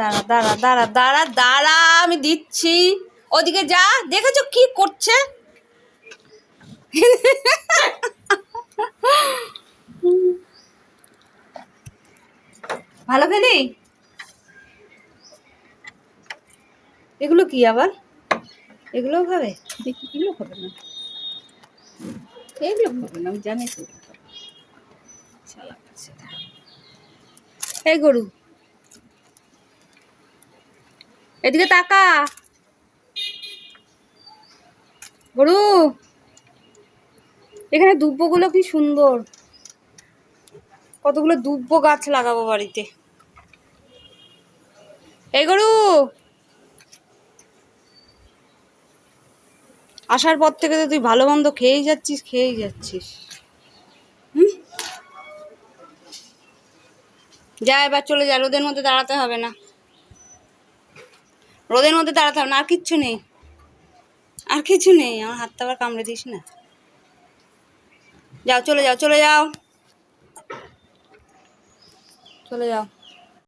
দাঁড়া দাঁড়া দাঁড়া দাঁড়া দাঁড়া, আমি দিচ্ছি। ওদিকে যা, দেখেছ কি করছে? ভালো খেলি? এগুলো কি আবার? এগুলোও খাবে? দেখি, এগুলো হবে না? এগুলো হবে না, আমি জানি এই গরু। এদিকে তাকা। গরু এখানে দুব্বগুলো কি সুন্দর। কতগুলো দুব্ব গাছ লাগাবো বাড়িতে। এই গরু, আসার পর থেকে তো তুই ভালো মন্দ খেয়েই যাচ্ছিস খেয়েই যাচ্ছিস। হুম? যা এবার চলে যা, রোদের মধ্যে দাঁড়াতে হবে না। রোদের মধ্যে দাঁড়াতে হবে না, আর কিচ্ছু নেই। আর কিছু নেই, আমার হাতটা আবার কামড়ে দিস না। যাও, চলে যাও চলে যাও। চলে যাও।